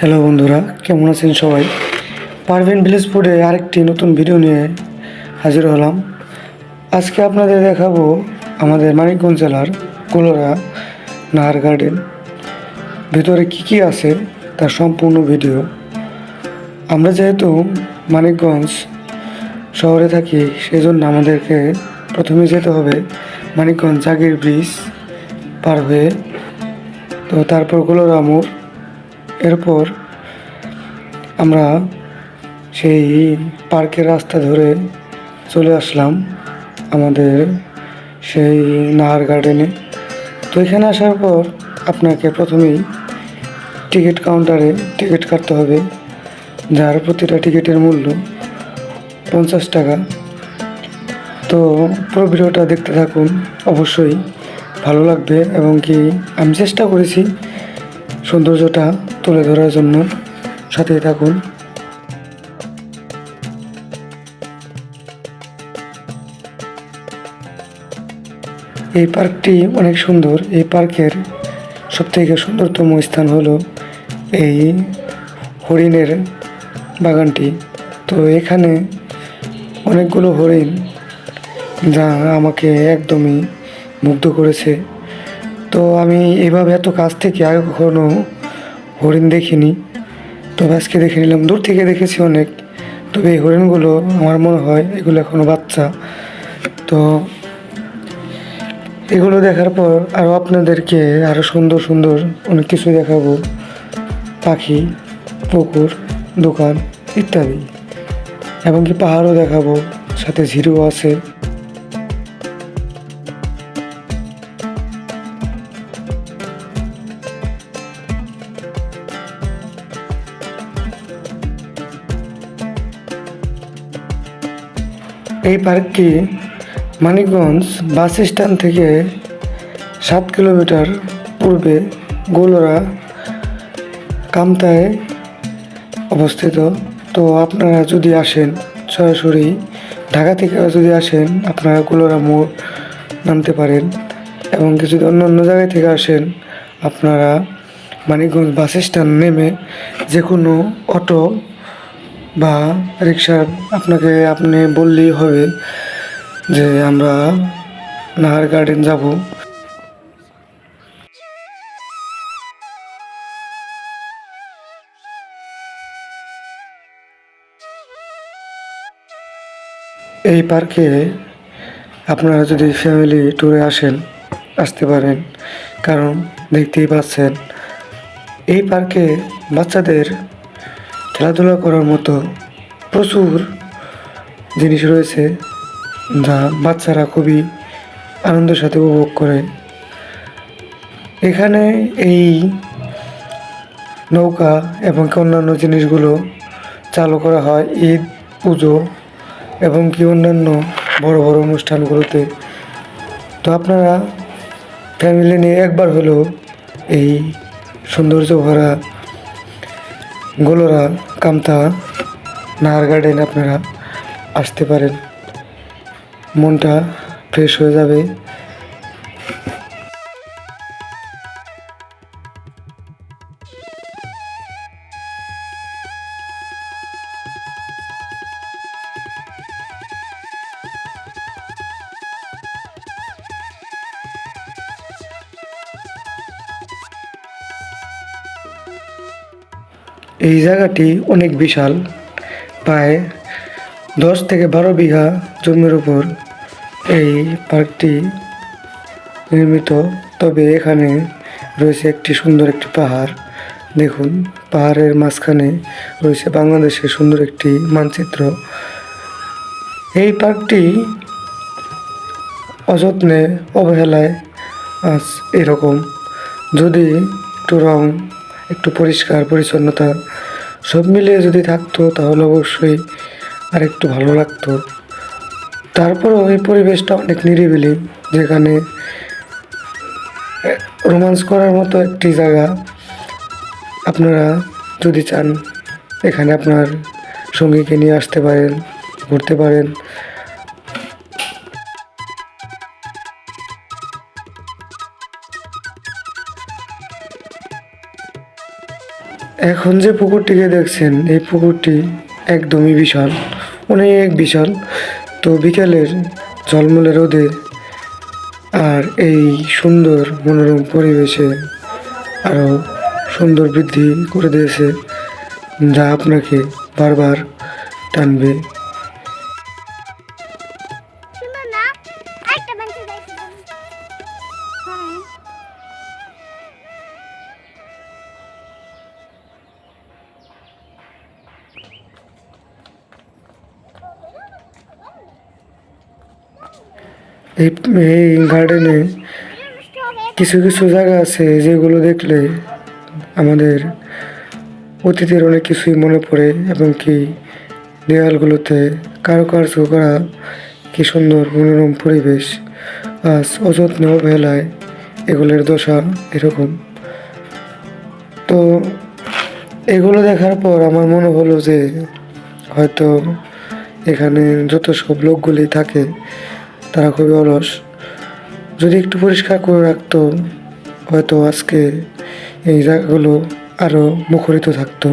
Hello বন্ধুরা, কেমন আছেন সবাই? পারভিন ভিলেজ ফুডে আরেকটি নতুন ভিডিও নিয়ে হাজির হলাম। আজকে আপনাদের দেখাবো আমাদের মানিকগঞ্জ জেলার কোলোরা নাহার গার্ডেন ভিতরে কি কি আছে তার সম্পূর্ণ ভিডিও আমরা যেহেতু মানিকগঞ্জ শহরে থাকি সেই জন্য আমাদেরকে প্রথমে যেতে হবে মানিকগঞ্জ জাগির ব্রিজ পার হয়ে। তো তারপর কোলোরা মোড় এরপর আমরা সেই পার্কের রাস্তা ধরে চলে আসলাম আমাদের সেই নাহার গার্ডেনে। তো এখানে আসার পর আপনাকে প্রথমেই টিকিট কাউন্টারে টিকিট কাটতে হবে, যার প্রতিটা টিকিটের মূল্য পঞ্চাশ টাকা। তো পুরো ভিডিওটা দেখতে থাকুন, অবশ্যই ভালো লাগবে এবং কি আমি চেষ্টা করেছি সৌন্দর্যটা তুলে ধরার জন্য সাথে থাকুন। এই পার্কটি অনেক সুন্দর। এই পার্কের সবথেকে সুন্দরতম স্থান হলো এই হরিণের বাগানটি। তো এখানে অনেকগুলো হরিণ যা আমাকে একদমই মুগ্ধ করেছে। তো আমি এভাবে এত কাছ থেকে আগে কখনো হরিণ দেখিনি। তবে আজকে দেখে নিলাম, দূর থেকে দেখেছি অনেক। তবে এই হরিণগুলো আমার মনে হয় এগুলো এখনও বাচ্চা। তো এগুলো দেখার পর আরও আপনাদেরকে আরও সুন্দর সুন্দর অনেক কিছু দেখাবো। পাখি, পুকুর, দোকান ইত্যাদি। এমনকি পাহাড়ও দেখাবো, সাথে ঝিরু আছে। এই পার্কটি মানিকগঞ্জ বাস স্ট্যান্ড থেকে সাত কিলোমিটার পূর্বে গোলরা কামতায় অবস্থিত? তো আপনারা যদি আসেন, সরাসরি ঢাকা থেকে যদি আসেন, আপনারা গোলরা মোড় নামতে পারেন এবং কিছু অন্য অন্য জায়গায় থেকে আসেন, আপনারা মানিকগঞ্জ বাস স্ট্যান্ড নেমে যে কোনো অটো বা রিক্সা আপনাকে, আপনি বললেই হবে যে আমরা নাহার গার্ডেন যাব। এই পার্কে আপনারা যদি ফ্যামিলি ট্যুরে আসেন, আসতে পারেন, কারণ দেখতেই পাচ্ছেন। এই পার্কে বাচ্চাদের খেলাধুলা করার মতো প্রচুর জিনিস রয়েছে যা বাচ্চারা খুবই আনন্দের সাথে উপভোগ করে। এখানে এই নৌকা এবং অন্যান্য জিনিসগুলো চালু করা হয়, ঈদ, পুজো এবং কি অন্যান্য বড় বড় অনুষ্ঠানগুলোতে। তো আপনারা ফ্যামিলি নিয়ে একবার হলেও এই সৌন্দর্য ভরা গোলরা কামতা নাহার গার্ডেন আপনারা আসতে পারেন। মনটা ফ্রেশ হয়ে যাবে। এই জায়গাটি অনেক বিশাল। প্রায় দশ থেকে বারো বিঘা জমির উপর এই পার্কটি নির্মিত। তবে এখানে রয়েছে একটি সুন্দর একটি পাহাড়। দেখুন, পাহাড়ের মাঝখানে রয়েছে বাংলাদেশের সুন্দর একটি মানচিত্র। এই পার্কটি অযত্নে অবহেলায় আজ এরকম। যদি একটু রং, একটু পরিষ্কার, পরিচ্ছন্নতা সব মিলিয়ে যদি থাকতো, তাহলে অবশ্যই আর একটু ভালো লাগতো। তারপরেও এই পরিবেশটা অনেক নিরিবিলি, যেখানে রোমান্স করার মতো একটি জায়গা। আপনারা যদি চান, এখানে আপনার সঙ্গীকে নিয়ে আসতে পারেন, ঘুরতে পারেন। এখন যে পুকুরটিকে দেখছেন, এই পুকুরটি একদমই বিশাল, অনেক বিশাল। তো বিকেলের ঝলমলে রোদে আর এই সুন্দর মনোরম পরিবেশে আরও সুন্দর বৃদ্ধি করে দিয়েছে, যা আপনাকে বারবার টানবে। এই এই গার্ডেনে কিছু কিছু জায়গা আছে যেগুলো দেখলে আমাদের অতীতের অনেক কিছুই মনে পড়ে এবং কি দেওয়ালগুলোতে কারুকার্য করা কি সুন্দর মনোরম পরিবেশ আজ অযত্ন অবহেলায় এগুলোর দশা এরকম। তো এগুলো দেখার পর আমার মনে হলো যে হয়তো এখানে যত সব লোকগুলি থাকে তারা খুবই অলস। যদি একটু পরিষ্কার করে রাখতো, হয়তো আজকে এই জায়গাগুলো আরও মুখরিত থাকতো।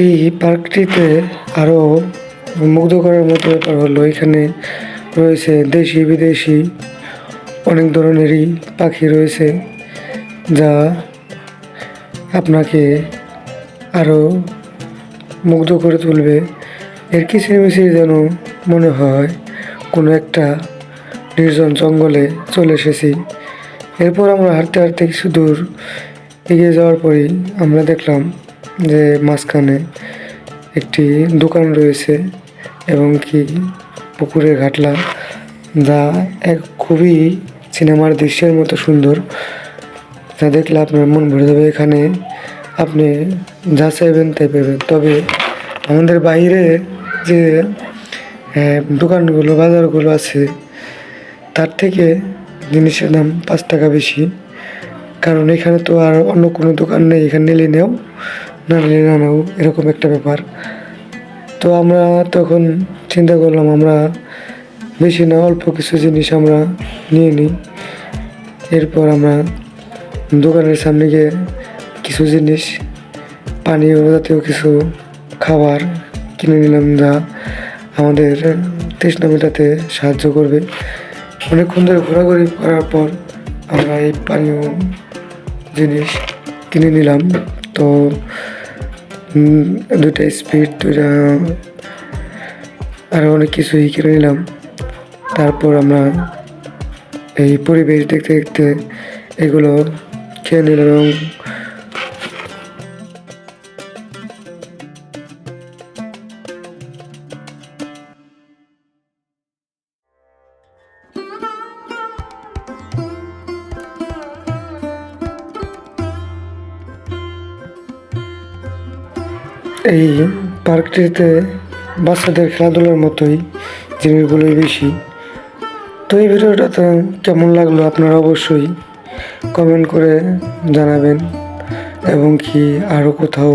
এই পার্কটিতে আরও মুগ্ধ করার মতো ব্যাপার হলো, এখানে রয়েছে দেশি বিদেশি অনেক ধরনেরই পাখি রয়েছে, যা আপনাকে আরও মুগ্ধ করে তুলবে। এর কিচিরমিচির যেন মনে হয়, কোনো একটা নির্জন জঙ্গলে চলে এসেছি। এরপর আমরা হাঁটতে হাঁটতে কিছু দূর এগিয়ে যাওয়ার পরেই আমরা দেখলাম যে মাঝখানে একটি দোকান রয়েছে এবং কি পুকুরের ঘাটলা যা এক খুবই সিনেমার দৃশ্যের মতো সুন্দর। যা দেখলে আপনার মন ভরে যাবে। এখানে আপনি যা চাইবেন তাই পাবেন। তবে আমাদের বাইরে যে দোকানগুলো, বাজারগুলো আছে, তার থেকে জিনিসের দাম পাঁচ টাকা বেশি। কারণ এখানে তো আর অন্য কোনো দোকান নেই, এখানে নিলে নেও, না নিলে না নেও, এরকম একটা ব্যাপার। তো আমরা তখন চিন্তা করলাম, আমরা বেশি না, অল্প কিছু জিনিস আমরা নিয়ে নিই। এরপর আমরা দোকানের সামনে গিয়ে কিছু জিনিস, পানীয় জাতীয় কিছু খাবার কিনে নিলাম যা আমাদের তৃষ্ণা মেটাতে সাহায্য করবে। অনেকক্ষণ ধরে ঘোরাঘুরি করার পর আমরা এই পানীয় জিনিস কিনে নিলাম। তো দুইটা স্পিড, দুইটা আরও অনেক কিছুই কিনে নিলাম। তারপর আমরা এই পরিবেশ দেখতে দেখতে এগুলো খেয়ে নিলাম এবং এই পার্কটিতে বাচ্চাদের খেলাধুলার মতোই জিনিসগুলোই বেশি। তো এই ভিডিওটাতে কেমন লাগল আপনারা অবশ্যই কমেন্ট করে জানাবেন এবং কি আরও কোথাও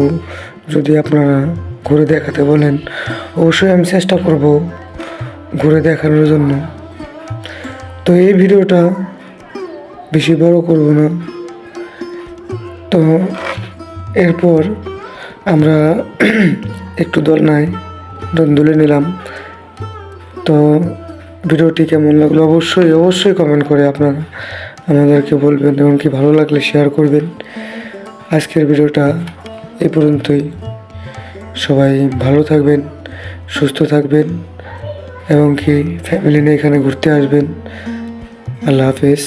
যদি আপনারা ঘুরে দেখাতে বলেন, অবশ্যই আমি চেষ্টা করব ঘুরে দেখানোর জন্য। তো এই ভিডিওটা বেশি বড় করব না। তো এরপর আমরা একটু দল দোলনায় দুলে নিলাম। তো ভিডিওটি কেমন লাগল অবশ্যই অবশ্যই কমেন্ট করে আপনারা, আমাদেরকে বলবেন এবং কি ভালো লাগলে শেয়ার করবেন। আজকের ভিডিওটা এ পর্যন্তই। সবাই ভালো থাকবেন, সুস্থ থাকবেন এবং কি ফ্যামিলি নিয়ে এখানে ঘুরতে আসবেন। আল্লাহ হাফেজ।